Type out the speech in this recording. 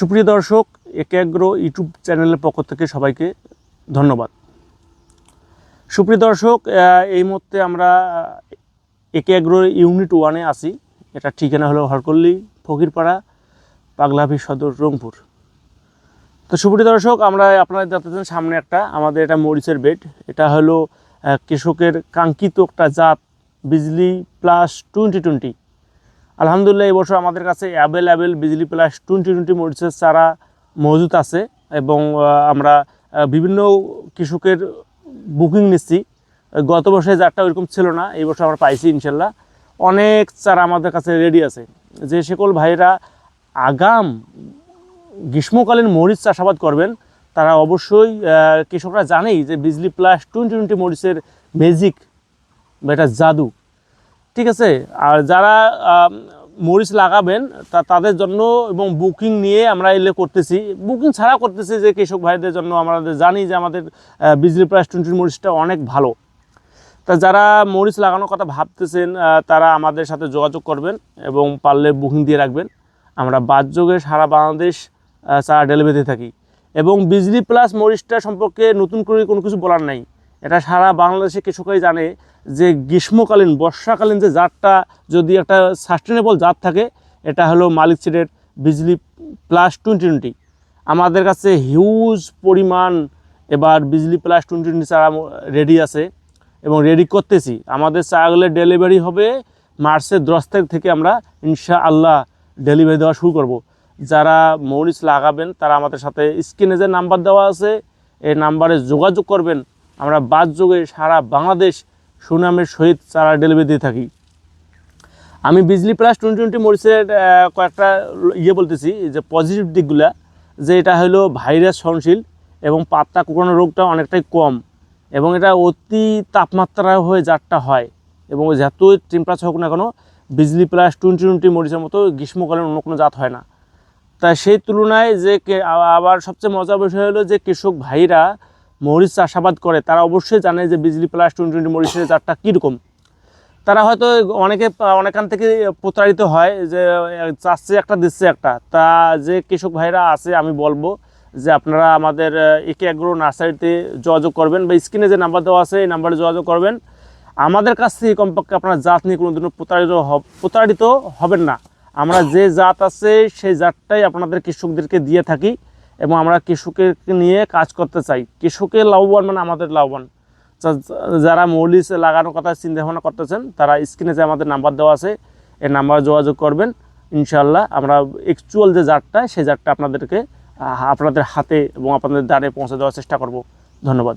সুপ্রিয় দর্শক একাগ্র ইউটিউব চ্যানেলের পক্ষ থেকে সবাইকে ধন্যবাদ। সুপ্রিয় দর্শক এই মুহূর্তে আমরা একাগ্র ইউনিট ওয়ানে আছি। এটা ঠিকানা হলো হরকল্লি, ফকিরপাড়া, পাগলাভি সদর, রংপুর। তো সুপ্রিয় দর্শক, আমরা আপনারা দেখতেছেন সামনে একটা, আমাদের এটা মরিচের বেড। এটা হলো কৃষকের কাঙ্ক্ষিত একটা জাত, বিজলি প্লাস টোয়েন্টি টোয়েন্টি। আলহামদুলিল্লাহ, এই বছর আমাদের কাছে available Bijli plus twenty twenty মরিচের চারা মজুত আছে এবং আমরা বিভিন্ন কৃষকের বুকিং নিচ্ছি। গত বছরে যারটা ওইরকম ছিল না, এই বছর আমরা পাইছি ইনশাল্লাহ। অনেক চারা আমাদের কাছে রেডি আছে। যে সকল ভাইরা আগাম গ্রীষ্মকালীন মরিচ চাষাবাদ করবেন, তারা অবশ্যই কৃষকরা জানেই যে বিজলি প্লাস টোয়েন্টি টোয়েন্টি মরিচের ম্যাজিক বা এটা জাদু। ঠিক আছে? আর যারা মরিচ লাগাবেন তা তাদের জন্য এবং বুকিং নিয়ে আমরা এলে করতেছি। বুকিং ছাড়া করতেছি যে কৃষক ভাইদের জন্য আমরা জানি যে আমাদের বিজলি প্লাস টোয়েন্টি মরিচটা অনেক ভালো। তা যারা মরিচ লাগানোর কথা ভাবতেছেন তারা আমাদের সাথে যোগাযোগ করবেন এবং পারলে বুকিং দিয়ে রাখবেন। আমরা বাদযোগে সারা বাংলাদেশ আহ, চারা ডেলিভারি থাকি। এবং বিজলি প্লাস মরিচটা সম্পর্কে নতুন করে কোনো কিছু বলার নাই। এটা সারা বাংলাদেশে কৃষকরাই জানে যে গ্রীষ্মকালীন, বর্ষাকালীন যে জাতটা যদি একটা সাস্টেনেবল জাত থাকে, এটা হলো মালিক সিডের বিজলি প্লাস টোয়েন্টি টোয়েন্টি আমাদের কাছে হিউজ পরিমাণ এবার বিজলি প্লাস টোয়েন্টি টোয়েন্টি চারা রেডি আছে এবং রেডি করতেছি। আমাদের চারাগুলোর ডেলিভারি হবে মার্চের দশ তারিখ থেকে আমরা ইনশা আল্লাহ ডেলিভারি দেওয়া শুরু করব। যারা মরিচ লাগাবেন, তারা আমাদের সাথে স্ক্রিনে যে নাম্বার দেওয়া আছে, এই নাম্বারে যোগাযোগ করবেন। আমরা বাদ যোগে সারা বাংলাদেশ সুনামের সহিত চারা ডেলিভারি দিয়ে থাকি। আমি বিজলি প্লাস টোয়েন্টি টোয়েন্টি মরিচের কয়েকটা ইয়ে বলতেছি যে পজিটিভ দিকগুলা, যে এটা হলো ভাইরাস সহনশীল এবং পাতা কুকড়ানো রোগটা অনেকটাই কম এবং এটা অতি তাপমাত্রা হয়ে জাতটা হয় এবং যত টেম্পারেচার হোক না কেন বিজলি প্লাস টোয়েন্টি টোয়েন্টি মরিচের মতো গ্রীষ্মকালীন অন্য কোনো জাত হয় না। তাই সেই তুলনায় যে আবার সবচেয়ে মজার বিষয় হলো যে কৃষক ভাইরা মরিচ চাষাবাদ করে, তারা অবশ্যই জানে যে বিজলি প্লাস টোয়েন্টি টোয়েন্টি মরিচের জাতটা কীরকম। তারা হয়তো অনেকে অনেকান থেকে প্রতারিত হয় যে চাচ্ছে একটা, দিচ্ছে একটা। তা যে কৃষক ভাইরা আছে, আমি বলব যে আপনারা আমাদের একে এগ্রো নার্সারিতে যোগাযোগ করবেন বা স্ক্রিনে যে নাম্বার দেওয়া আছে, এই নাম্বারে যোগাযোগ করবেন। আমাদের কাছ থেকে কমপক্ষে আপনার জাত নিয়ে কোনো দিনও প্রতারিত প্রতারিত হবেন না। আমরা যে জাত আছে, সেই জাতটাই আপনাদের কৃষকদেরকে দিয়ে থাকি। এবং আমরা কৃষকের নিয়ে কাজ করতে চাই। কৃষকের লাভবান মানে আমাদের লাভবান। যারা মৌলিস লাগানোর কথা চিন্তা ভাবনা করতেছেন, তারা স্ক্রিনে যে আমাদের নাম্বার দেওয়া আছে এই নাম্বারে যোগাযোগ করবেন। ইনশাল্লাহ আমরা অ্যাকচুয়াল যে জারটা সেই জারটা আপনাদেরকে আপনাদের হাতে এবং আপনাদের দ্বারে পৌঁছে দেওয়ার চেষ্টা করব। ধন্যবাদ।